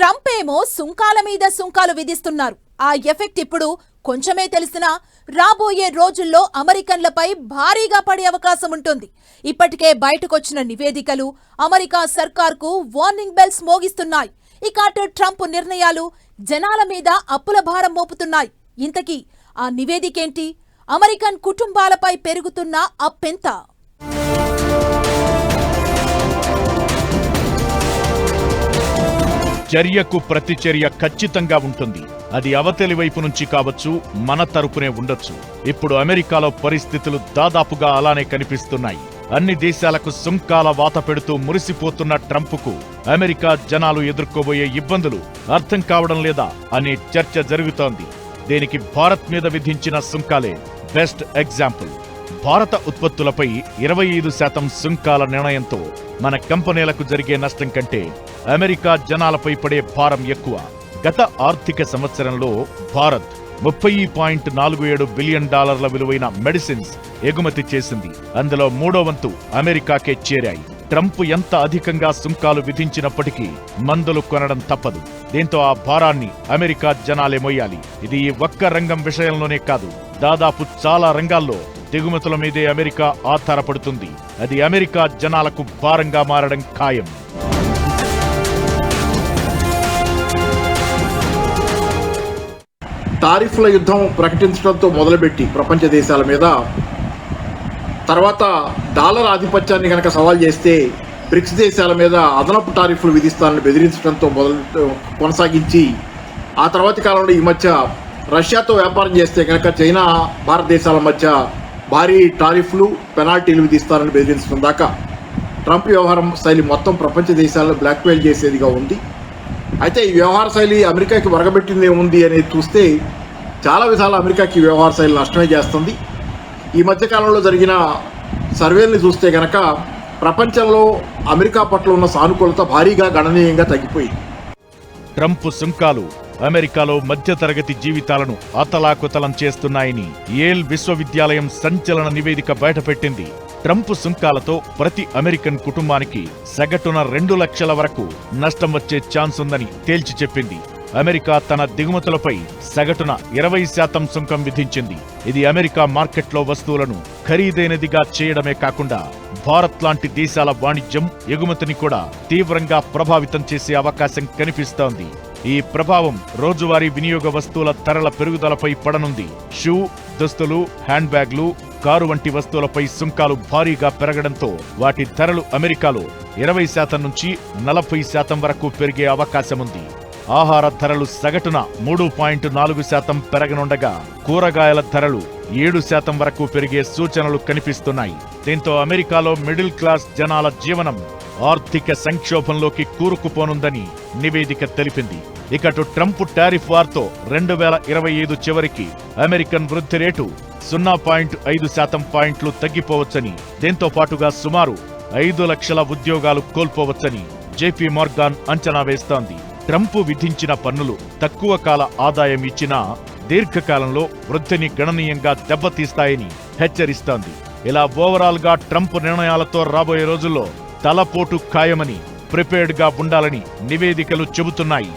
Trump ఏమో సుంకాల మీద సుంకాలు విధిస్తున్నారు. ఆ ఎఫెక్ట్ ఇప్పుడు కొంచెమే తెలిసినా రాబోయే రోజుల్లో అమెరికన్లపై భారీగా పడే అవకాశం ఉంటుంది. ఇప్పటికే బయటకొచ్చిన నివేదికలు అమెరికా సర్కార్కు వార్నింగ్ బెల్స్ మోగిస్తున్నాయి. ఇక అటు ట్రంప్ నిర్ణయాలు జనాల మీద అప్పుల భారం మోపుతున్నాయి. ఇంతకీ ఆ నివేదికేంటి? అమెరికన్ కుటుంబాలపై పెరుగుతున్న అప్పెంత? చర్యకు ప్రతిచర్య ఖచ్చితంగా ఉంటుంది. అది అవతలి వైపు నుంచి కావచ్చు మన తరపునే ఉండొచ్చు. ఇప్పుడు అమెరికాలో పరిస్థితులు దాదాపుగా అలానే కనిపిస్తున్నాయి. అన్ని దేశాలకు సుంకాల వాత పెడుతూ మురిసిపోతున్న ట్రంప్కు అమెరికా జనాలు ఎదుర్కోబోయే ఇబ్బందులు అర్థం కావడం లేదా అనే చర్చ జరుగుతోంది. దీనికి భారత్ మీద విధించిన సుంకాలే బెస్ట్ ఎగ్జాంపుల్. భారత ఉత్పత్తులపై ఇరవై ఐదు శాతం సుంకాల నిర్ణయంతో మన కంపెనీలకు జరిగే నష్టం కంటే అమెరికా జనాలపై పడే భారం ఎక్కువ. గత ఆర్థిక సంవత్సరంలో భారత్ ముప్పై పాయింట్ నాలుగు ఏడు బిలియన్ డాలర్ల విలువైన మెడిసిన్స్ ఎగుమతి చేసింది. అందులో మూడో వంతు అమెరికాకే చేరాయి. ట్రంప్ ఎంత అధికంగా సుంకాలు విధించినప్పటికీ మందులు కొనడం తప్పదు. దీంతో ఆ భారాన్ని అమెరికా జనాలే మోయాలి. ఇది ఈ ఒక్క రంగం విషయంలోనే కాదు. దాదాపు చాలా రంగాల్లో దిగుమతుల మీదే అమెరికా ఆధారపడుతుంది. అది అమెరికా జనాలకు భారంగా మారడం ఖాయం. టారిఫ్ల యుద్ధం ప్రకటించడంతో మొదలుపెట్టి ప్రపంచ దేశాల మీద. తర్వాత డాలర్ ఆధిపత్యాన్ని కనుక సవాల్ చేస్తే బ్రిక్స్ దేశాల మీద అదనపు టారిఫ్లు విధిస్తానని బెదిరించడంతో మొదలు కొనసాగించి ఆ తర్వాతి కాలంలో ఈ మధ్య రష్యాతో వ్యాపారం చేస్తే కనుక చైనా భారతదేశాల మధ్య భారీ టారిఫ్లు పెనాల్టీలు విధిస్తారని బెదిరించడం దాకా ట్రంప్ వ్యవహారం శైలి మొత్తం ప్రపంచ దేశాలను బ్లాక్మెయిల్ చేసేదిగా ఉంది. అయితే ఈ వ్యవహార శైలి అమెరికాకి వరగబెట్టింది ఏముంది అనేది చూస్తే చాలా విధాల అమెరికాకి వ్యవహార శైలి నష్టమే చేస్తుంది. ఈ మధ్యకాలంలో జరిగిన సర్వేల్ని చూస్తే కనుక ప్రపంచంలో అమెరికా పట్ల ఉన్న సానుకూలత భారీగా గణనీయంగా తగ్గిపోయింది. ట్రంప్ సుంకాలు అమెరికాలో మధ్యతరగతి జీవితాలను అతలాకుతలం చేస్తున్నాయని ఏల్ విశ్వవిద్యాలయం సంచలన నివేదిక బయటపెట్టింది. ట్రంప్ సుంకాలతో ప్రతి అమెరికన్ కుటుంబానికి సగటున రెండు లక్షల వరకు నష్టం వచ్చే ఛాన్స్ ఉందని తేల్చి చెప్పింది. అమెరికా తన దిగుమతులపై సగటున ఇరవై శాతం సుంకం విధించింది. ఇది అమెరికా మార్కెట్లో వస్తువులను ఖరీదైనదిగా చేయడమే కాకుండా భారత్ లాంటి దేశాల వాణిజ్యం ఎగుమతిని కూడా తీవ్రంగా ప్రభావితం చేసే అవకాశం కనిపిస్తోంది. ఈ ప్రభావం రోజువారీ వినియోగ వస్తువుల ధరల పెరుగుదలపై పడనుంది. షూ దుస్తులు హ్యాండ్ బ్యాగ్లు కారు వంటి వస్తువులపై సుంకాలు భారీగా పెరగడంతో వాటి ధరలు అమెరికాలో ఇరవై శాతం నుంచి నలభై శాతం వరకు పెరిగే అవకాశముంది. ఆహార ధరలు సగటున మూడు పాయింట్ నాలుగు శాతం పెరగనుండగా కూరగాయల ధరలు ఏడు శాతం వరకు పెరిగే సూచనలు కనిపిస్తున్నాయి. దీంతో అమెరికాలో మిడిల్ క్లాస్ జనాల జీవనం ఆర్థిక సంక్షోభంలోకి కూరుకుపోనుందని నివేదిక తెలిపింది. ఇకటు ట్రంప్ టారిఫ్ వార్తో రెండు వేల ఇరవై ఐదు చివరికి అమెరికన్ వృద్ధి రేటు సున్నా పాయింట్ ఐదు శాతం పాయింట్లు తగ్గిపోవచ్చని దీంతో పాటుగా సుమారు ఐదు లక్షల ఉద్యోగాలు కోల్పోవచ్చని జేపీ మార్గాన్ అంచనా వేస్తోంది. ట్రంప్ విధించిన పన్నులు తక్కువ కాల ఆదాయం ఇచ్చినా దీర్ఘకాలంలో వృద్ధిని గణనీయంగా దెబ్బతీస్తాయని హెచ్చరిస్తోంది. ఇలా ఓవరాల్గా ట్రంప్ నిర్ణయాలతో రాబోయే రోజుల్లో తలపోటు ఖాయమని ప్రిపేర్డ్గా ఉండాలని నివేదికలు చెబుతున్నాయి.